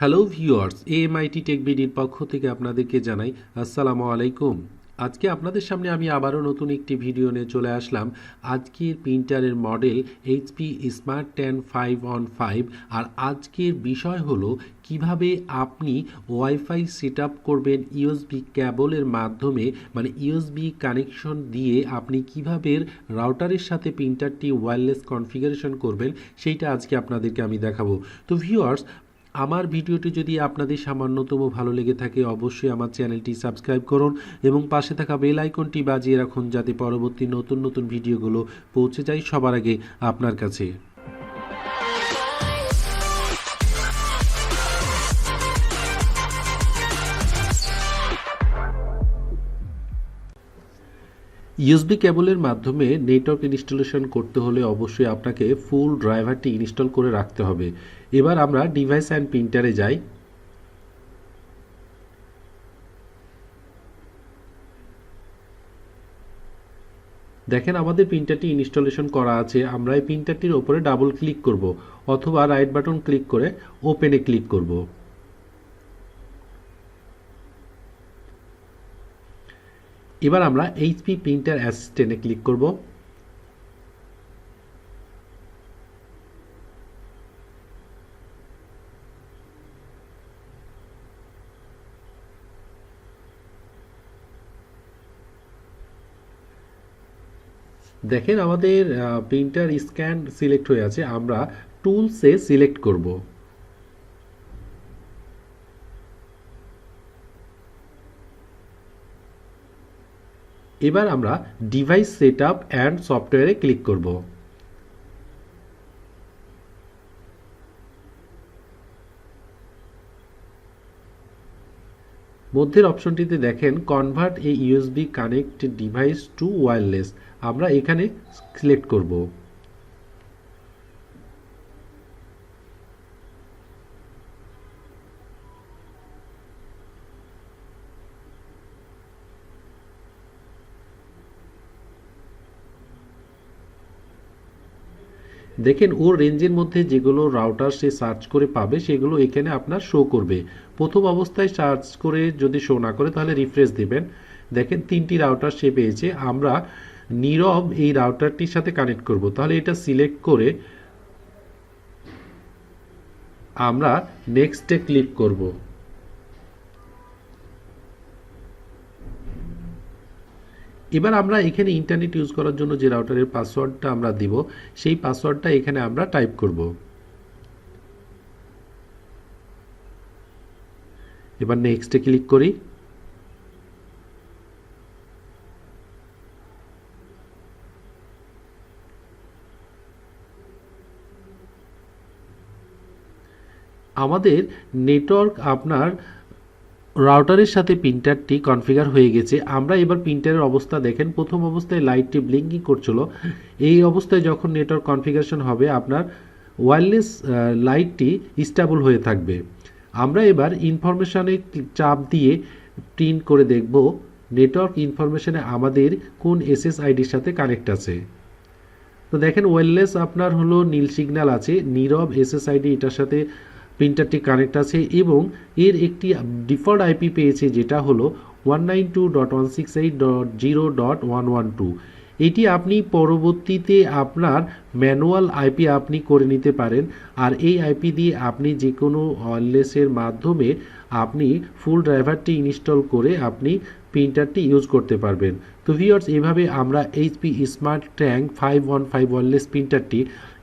Hello viewers A M I T tech বিডির পক্ষ থেকে আপনাদেরকে জানাই আসসালামু আলাইকুম। আজকে আপনাদের সামনে আমি আবারও নতুন একটি ভিডিও নিয়ে চলে আসলাম। আজকের প্রিন্টারের model HP smart ten five one five আর আজকের বিষয় হলো কীভাবে আপনি ওয়াইফাই সেট আপ করবেন ইউএসবি ক্যাবলের মাধ্যমে মানে ইউএসবি কানেকশন দিয়ে আপনি কীভাবে রাউটারের সাথে প্রিন্টারটি ওয়্যারলেস কনফিগারেশন করবেন, সেইটা আজকে আপনাদেরকে আমি দেখাবো। তো ভিউয়ার্স আমার ভিডিওটি যদি আপনাদের সামান্যতম ভালো লেগে থাকে, অবশ্যই আমার চ্যানেলটি সাবস্ক্রাইব করুন এবং পাশে থাকা বেল আইকনটি বাজিয়ে রাখুন যাতে পরবর্তী নতুন নতুন ভিডিওগুলো পৌঁছে যায় সবার আগে আপনার কাছে। ইউএসবি কেবলের মাধ্যমে নেটওয়ার্ক ইনস্টলেশন করতে হলে অবশ্যই আপনাকে ফুল ড্রাইভারটি ইনস্টল করে রাখতে হবে। এবার আমরা ডিভাইস অ্যান্ড প্রিন্টারে যাই। দেখেন আমাদের প্রিন্টারটি ইনস্টলেশন করা আছে। আমরা এই প্রিন্টারটির ওপরে ডাবল ক্লিক করব অথবা রাইট বাটন ক্লিক করে ওপেনে ক্লিক করব। এবার আমরা এইচপি প্রিন্টার অ্যাসিস্ট্যান্টে ক্লিক করব। দেখেন আমাদের প্রিন্টার স্ক্যান সিলেক্ট হয়ে আছে, আমরা টুলসে সিলেক্ট করব। এবার আমরা ডিভাইস সেট আপ অ্যান্ড সফটওয়্যারে ক্লিক করব। মধ্যের অপশনটিতে দেখেন convert a USB connect device to wireless আমরা এখানে সিলেক্ট করব। দেখেন, ওর রেঞ্জের মধ্যে যেগুলো রাউটার সে সার্চ করে পাবে, সেগুলো এখানে আপনার শো করবে। প্রথম অবস্থায় সার্চ করে যদি শো না করে, তাহলে রিফ্রেশ দেবেন। দেখেন, তিনটি রাউটার সে পেয়েছে। আমরা নীরব এই রাউটারটির সাথে কানেক্ট করব। তাহলে এটা সিলেক্ট করে আমরা নেক্সটে ক্লিক করব। এবার আমরা এখানে ইন্টারনেট ইউজ করার জন্য যে রাউটারের পাসওয়ার্ডটা আমরা দিব, সেই পাসওয়ার্ডটা এখানে আমরা টাইপ করব। এবার নেক্সটে ক্লিক করি। আমাদের নেটওয়ার্ক আপনার রাউটারের সাথে প্রিন্টারটি কনফিগার হয়ে গেছে। আমরা এবার প্রিন্টারের অবস্থা দেখেন। প্রথম অবস্থায় লাইটটি ব্লিঙ্কিং করছিল। এই অবস্থায় যখন নেটওয়ার্ক কনফিগারেশন হবে, আপনার ওয়্যারলেস লাইটটি স্টেবল হয়ে থাকবে। আমরা এবার ইনফরমেশনে চাপ দিয়ে প্রিন্ট করে দেখব নেটওয়ার্ক ইনফরমেশনে আমাদের কোন এসএসআইডির সাথে কানেক্ট আছে। তো দেখেন ওয়্যারলেস আপনার হলো নীল সিগন্যাল আছে। নীরব এসএসআইডি এটার সাথে প্রিন্টারটি কানেক্ট আছে এবং এর একটি ডিফল্ট আইপি পেয়েছে যেটা হলো one nine two dot one six eight dot zero dot one one two এটি আপনি পরবর্তীতে আপনার ম্যানুয়াল আইপি আপনি করে নিতে পারেন আর এই আইপি দিয়ে আপনি যে কোনো ওয়্যারলেসের মাধ্যমে আপনি ফুল ড্রাইভারটি ইনস্টল করে আপনি প্রিন্টারটি ইউজ করতে পারবেন। তো ভিওর্স এভাবে আমরা HP smart tank five one five wireless প্রিন্টারটি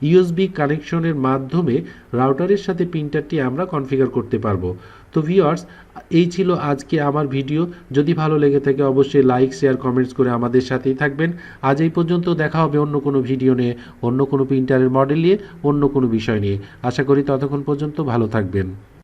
USB কানেকশনের মাধ্যমে রাউটারের সাথে প্রিন্টারটি আমরা কনফিগার করতে পারব। তো ভিওর্স এই ছিল আজকে আমার ভিডিও যদি ভালো লেগে থাকে, অবশ্যই লাইক শেয়ার কমেন্টস করে আমাদের সাথেই থাকবেন। আজ এই পর্যন্ত দেখা হবে অন্য কোনো ভিডিও নিয়ে, অন্য কোনো প্রিন্টারের মডেল নিয়ে, অন্য কোনো বিষয় নিয়ে। আশা করি ততক্ষণ পর্যন্ত ভালো থাকবেন।